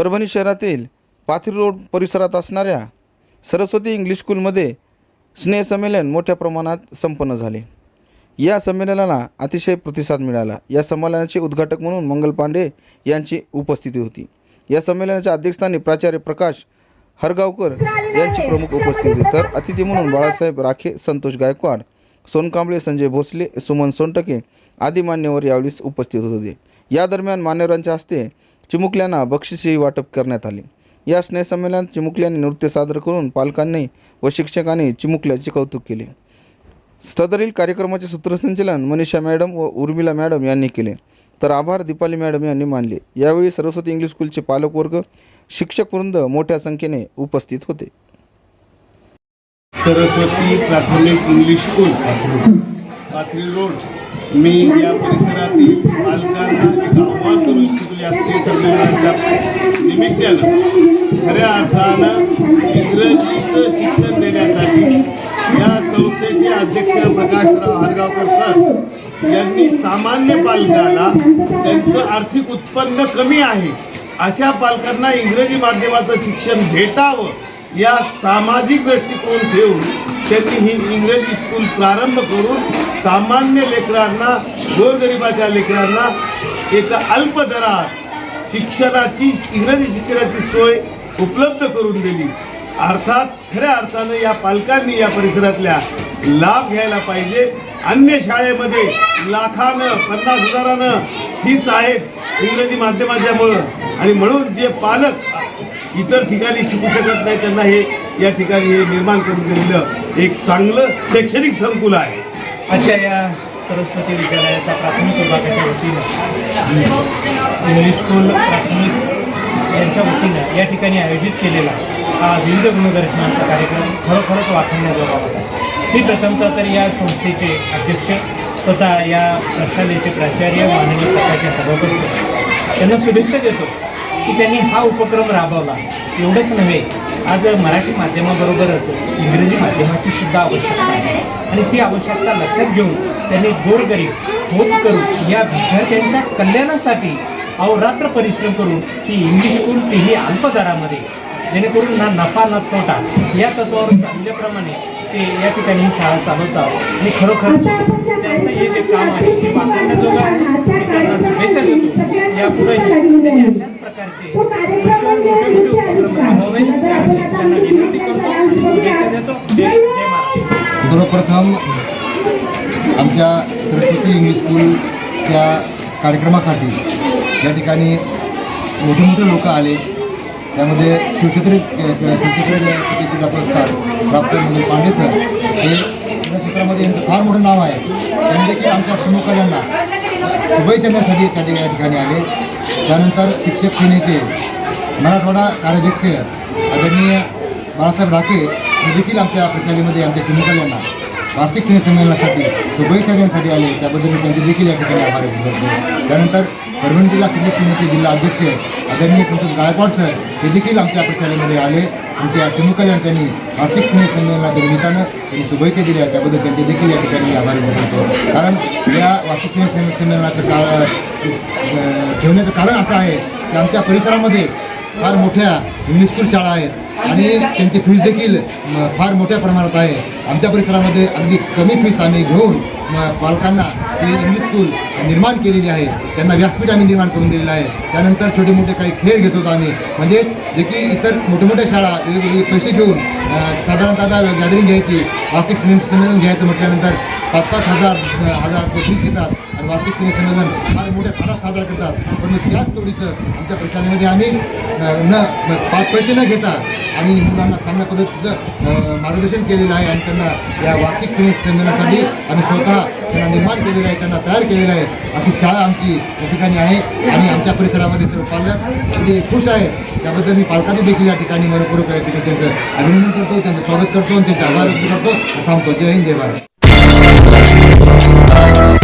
परभणी शहरातील पाथरी रोड परिसरात असणाऱ्या सरस्वती इंग्लिश स्कूलमध्ये स्नेहसंमेलन मोठ्या प्रमाणात संपन्न झाले. या संमेलनाला अतिशय प्रतिसाद मिळाला. या संमेलनाचे उद्घाटक म्हणून मंगल पांडे यांची उपस्थिती होती. या संमेलनाच्या अध्यक्षस्थानी प्राचार्य प्रकाश हरगावकर यांची प्रमुख उपस्थिती होती. तर अतिथी म्हणून बाळासाहेब राखे संतोष गायकवाड सोनकांबळे संजय भोसले सुमन सोनटके आदी मान्यवर यावेळी उपस्थित होते. या दरम्यान मान्यवरांच्या हस्ते चिमुकल्यांना बक्षिसेही वाटप करण्यात आले. या स्नेहसंमेलनात चिमुकल्यांनी नृत्य सादर करून पालकांनी व शिक्षकांनी चिमुकल्याचे कौतुक केले. सदरील कार्यक्रमाचे सूत्रसंचालन मनीषा मॅडम व उर्मिला मॅडम यांनी केले. तर आभार दीपाली मॅडम यांनी मानले. यावेळी सरस्वती इंग्लिश स्कूलचे पालकवर्ग शिक्षक वृंद मोठ्या संख्येने उपस्थित होते. सरस्वती प्राथमिक इंग्लिश स्कूल पाथरी रोड. मी या परिसरातील पालकांना निमित्त निमित्तानं खऱ्या अर्थानं इंग्रजीचं शिक्षण देण्यासाठी या संस्थेचे अध्यक्ष प्रकाशराव हरगावकर सर यांनी सामान्य पालकाला त्यांचं आर्थिक उत्पन्न कमी आहे अशा पालकांना इंग्रजी माध्यमाचं शिक्षण भेटावं या सामाजिक दृष्टिकोन ठेवून त्यांनी ही इंग्रजी स्कूल प्रारंभ करून सामान्य लेकरांना गोरगरिबाच्या लेकरांना एका अल्प दरात शिक्षणाची इंग्रजी शिक्षणाची सोय उपलब्ध करून दिली. अर्थात खऱ्या अर्थानं या पालकांनी या परिसरातल्या लाभ घ्यायला पाहिजे. अन्य शाळेमध्ये लाखानं पन्नास हजारानं फीस आहेत इंग्रजी माध्यमाच्यामुळं आणि म्हणून जे पालक इतर ठिकाणी शिकू शकत नाही त्यांना हे या ठिकाणी हे निर्माण करून दिलेलं एक चांगलं शैक्षणिक संकुल आहे. आजच्या या सरस्वती विद्यालयाचा प्राथमिक विभागाच्या वतीनं इंग्लिश स्कूल प्राथमिक यांच्या वतीनं या ठिकाणी आयोजित केलेला हा विविध गुणदर्शनाचा कार्यक्रम खरोखरच वाखाणण्याजोगा होता मी प्रथमतः तर या संस्थेचे अध्यक्ष तथा या प्रशालेचे प्राचार्य माननीय प्रकाशजी सभापती. त्यांना शुभेच्छा देतो की त्यांनी हा उपक्रम राबवला. एवढंच नव्हे आज मराठी माध्यमाबरोबरच इंग्रजी माध्यमाची सुद्धा आवश्यकता आहे. आणि ती आवश्यकता लक्षात घेऊन त्यांनी गोरगरीब होत करून या विद्यार्थ्यांच्या कल्याणासाठी अहोरात्र परिश्रम करून ती इंग्लिश स्कूल तेही अल्प दरामध्ये जेणेकरून ना नफा ना तोटा या तत्वावर चालल्याप्रमाणे ते या ठिकाणी ही शाळा चालवतात आणि खरोखर त्यांचं हे जे काम आहे ते वापरण्याजोगं आहे मी त्यांना शुभेच्छा देतो. यापुढेही त्यांनी अशाच प्रकारचे उच्चवर मोठे मोठे उपक्रम राबवावेत अशी त्यांना विनंती करतो शुभेच्छा देतो जय जय सर्वप्रथम आमच्या सरस्वती इंग्लिश स्कूलच्या कार्यक्रमासाठी या ठिकाणी मोठे मोठे लोक आले. त्यामध्ये शिवछत्री शिवछत्री पुरस्कार प्राप्त मंगल पांडे सर. हे क्षेत्रामध्ये यांचं फार मोठं नाव आहे. त्यांनी देखील आमच्या चिमुकल्यांना शुभेच्छा देण्यासाठी त्या ठिकाणी आले. त्यानंतर शिक्षक सेनेचे मराठवाडा कार्याध्यक्ष आदरणीय बाळासाहेब राखे हे देखील आमच्या प्रशालेमध्ये आमच्या चिमुकल्यांना वार्षिक स्नेहसंमेलनासाठी शुभेच्छा देण्यासाठी आले. त्याबद्दल मी त्यांचे देखील या ठिकाणी आभार व्यक्त करतो. त्यानंतर परभणी जिल्हा शिक्षक सेनेचे जिल्हा अध्यक्ष आदरणीय संतोष गायकवाड सर हे देखील आमच्या प्रशालेमध्ये आले. आमच्या चिमुकल त्यांनी वार्षिक स्नेहसंमेलनाच्या निमित्तानं त्यांनी शुभेच्छा दिल्या. त्याबद्दल त्यांचे देखील या ठिकाणी मी आभार व्यक्त करतो. कारण या वार्षिक स्नेहसंमेलनाचं का ठेवण्याचं कारण असं आहे की आमच्या परिसरामध्ये फार मोठ्या इंग्लिश शाळा आहेत. आणि त्यांची फीज देखील फार मोठ्या प्रमाणात आहे. आमच्या परिसरामध्ये अगदी कमी फीस आम्ही घेऊन पालकांना ही इंग्लिश स्कूल निर्माण केलेली आहे. त्यांना व्यासपीठ आम्ही निर्माण करून दिलेलं आहे. त्यानंतर छोटे मोठे काही खेळ घेत होतो आम्ही. म्हणजेच जे की इतर मोठ्या मोठ्या शाळा वेगवेगळे पैसे घेऊन साधारणतः गॅदरिंग घ्यायची वार्षिक संमेलन घ्यायचं म्हटल्यानंतर पाच पाच हजार हजार फीस घेतात आणि वार्षिक स्नेह संमेलन फार मोठ्या थाटात साजरा करतात. पण त्याच तोडीचं आमच्या प्रशालेमध्ये आम्ही न पाच पैसे न घेता आणि मुलांना चांगल्या पद्धतीचं मार्गदर्शन केलेलं आहे आणि त्यांना या वार्षिक स्नेह संमेलनासाठी आम्ही स्वतः त्यांना निर्माण केलेलं आहे त्यांना तयार केलेलं आहे अशी शाळा आमची या ठिकाणी आहे आणि आमच्या परिसरामध्ये सर्व पालक ते खुश आहे त्याबद्दल मी पालकांनी देखील या ठिकाणी मनपूर्वक आहे ठिकाणी त्यांचं अभिनंदन करतो त्यांचं स्वागत करतो आणि त्यांचे आभार व्यक्त करतो. थांबतो. जय हिंद जय भारत. Thank you.